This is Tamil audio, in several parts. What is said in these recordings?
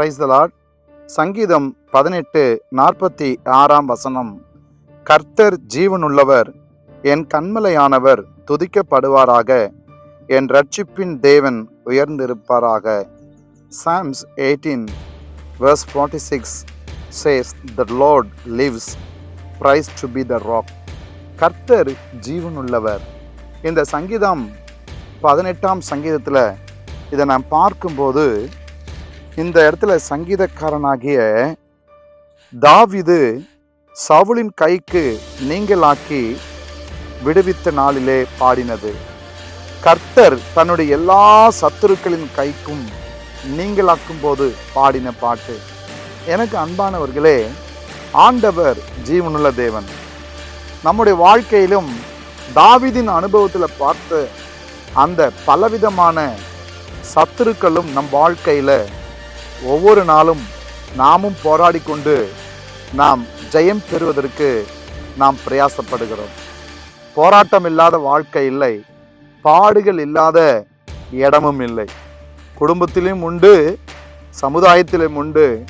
பிரைஸ் த சங்கீதம் பதினெட்டு நாற்பத்தி ஆறாம் வசனம். கர்த்தர் ஜீவனுள்ளவர் என் கண்மலையானவர் துதிக்கப்படுவாராக. என் ரட்சிப்பின் தேவன் உயர்ந்திருப்பாராக. Psalms eighteen verse 46 says the lord lives. Praise to be the rock. கர்த்தர் ஜீவனுள்ளவர். இந்த சங்கீதம் பதினெட்டாம் சங்கீதத்தில் இதை நான் பார்க்கும்போது இந்த இடத்துல சங்கீதக்காரனாகிய தாவிது சவுலின் கைக்கு நீங்களாக்கி விடுவித்த நாளிலே பாடினது. கர்த்தர் தன்னுடைய எல்லா சத்துருக்களின் கைக்கும் நீங்களாக்கும் போது பாடின பாட்டு. எனக்கு அன்பானவர்களே ஆண்டவர் ஜீவனுள்ள தேவன். நம்முடைய வாழ்க்கையிலும் தாவிதின் அனுபவத்தில் பார்த்த அந்த பலவிதமான சத்துருக்களும் நம் வாழ்க்கையில் ஒவ்வொரு நாளும் நாமும் போராடி கொண்டு நாம் ஜெயம் பெறுவதற்கு நாம் பிரயாசப்படுகிறோம். போராட்டம் இல்லாத வாழ்க்கை இல்லை. பாடுகள் இல்லாத இடமும் இல்லை. குடும்பத்திலும் உண்டு சமுதாயத்திலும் உண்டு.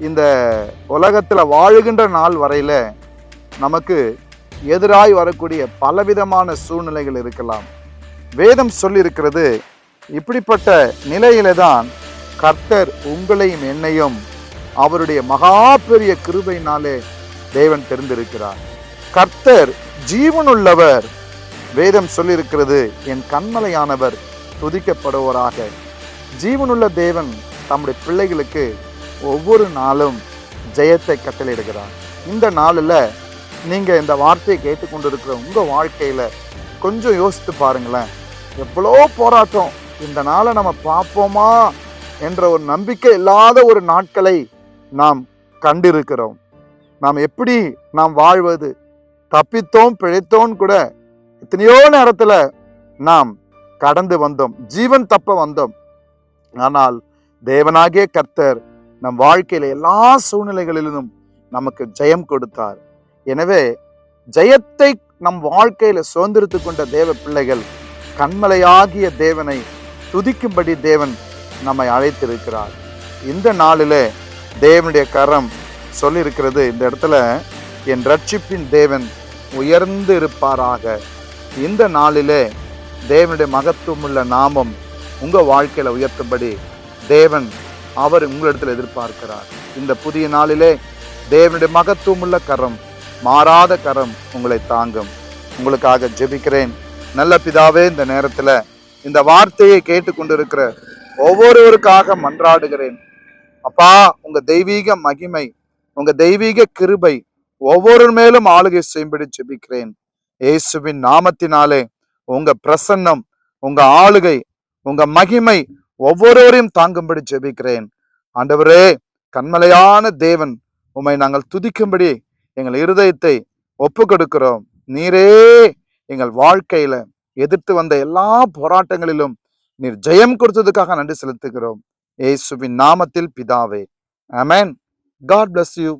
இந்த உலகத்தில் வாழுகின்ற நாள் வரையில் நமக்கு எதிராய் வரக்கூடிய பலவிதமான சூழ்நிலைகள் இருக்கலாம். வேதம் சொல்லியிருக்கிறது இப்படிப்பட்ட நிலையில தான் கர்த்தர் உங்களையும் என்னையும் அவருடைய மகா பெரிய கிருபையினாலே தேவன் தெரிந்திருக்கிறார். கர்த்தர் ஜீவனுள்ளவர். வேதம் சொல்லியிருக்கிறது என் கண்மலையானவர் துதிக்கப்படுவோராக. ஜீவனுள்ள தேவன் தம்முடைய பிள்ளைகளுக்கு ஒவ்வொரு நாளும் ஜெயத்தை கட்டளையிடுகிறார். இந்த நாளில் நீங்கள் இந்த வார்த்தையை கேட்டுக்கொண்டிருக்கிற உங்கள் வாழ்க்கையில் கொஞ்சம் யோசித்து பாருங்களேன். எவ்வளோ போராட்டம். இந்த நாளை நம்ம பார்ப்போமா? என்ற ஒரு நம்பிக்கை இல்லாத ஒரு நாட்களை நாம் கண்டிருக்கிறோம். நாம் எப்படி நாம் வாழ்வது? தப்பித்தோம் பிழைத்தோம் கூட எத்தனையோ நேரத்தில் நாம் கடந்து வந்தோம். ஜீவன் தப்ப வந்தோம். ஆனால் தேவனாகிய கர்த்தர் நம் வாழ்க்கையில எல்லா சூழ்நிலைகளிலும் நமக்கு ஜெயம் கொடுத்தார். எனவே ஜெயத்தை நம் வாழ்க்கையில சுதந்திரித்து கொண்ட தேவ பிள்ளைகள் கண்மலையாகிய தேவனை துதிக்கும்படி தேவன் நம்மை அழைத்திருக்கிறார். இந்த நாளிலே தேவனுடைய கரம் சொல்லியிருக்கிறது இந்த இடத்துல என் ரட்சிப்பின் தேவன் உயர்ந்து இருப்பாராக இந்த நாளிலே தேவனுடைய மகத்துவமுள்ள நாமம் உங்கள் வாழ்க்கையில் உயர்த்தும்படி தேவன் அவர் உங்களிடத்தில் எதிர்பார்க்கிறார். இந்த புதிய நாளிலே தேவனுடைய மகத்துவமுள்ள கரம் மாறாத கரம் உங்களை தாங்கும். உங்களுக்காக ஜெபிக்கிறேன். நல்ல பிதாவே இந்த நேரத்தில் இந்த வார்த்தையை கேட்டுக்கொண்டிருக்கிற ஒவ்வொருவருக்காக மன்றாடுகிறேன். அப்பா உங்க தெய்வீக மகிமை உங்க தெய்வீக கிருபை ஒவ்வொரு மேலும் ஆளுகை செய்யும்படி ஜெபிக்கிறேன். இயேசுவின் நாமத்தினாலே உங்க பிரசன்னம் உங்க ஆளுகை உங்க மகிமை ஒவ்வொருவரையும் தாங்கும்படி ஜெபிக்கிறேன். ஆண்டவரே கண்மலையான தேவன் உம்மை நாங்கள் துதிக்கும்படி எங்கள் இருதயத்தை ஒப்பு கொடுக்கிறோம் நீரே எங்கள் வாழ்க்கையில எதிர்த்து வந்த எல்லா போராட்டங்களிலும் நீர் ஜெயம் கொடுத்ததுக்காக நன்றி செலுத்துகிறோம். ஏசுவின் நாமத்தில் பிதாவே. அமேன் காட் பிளஸ் யூ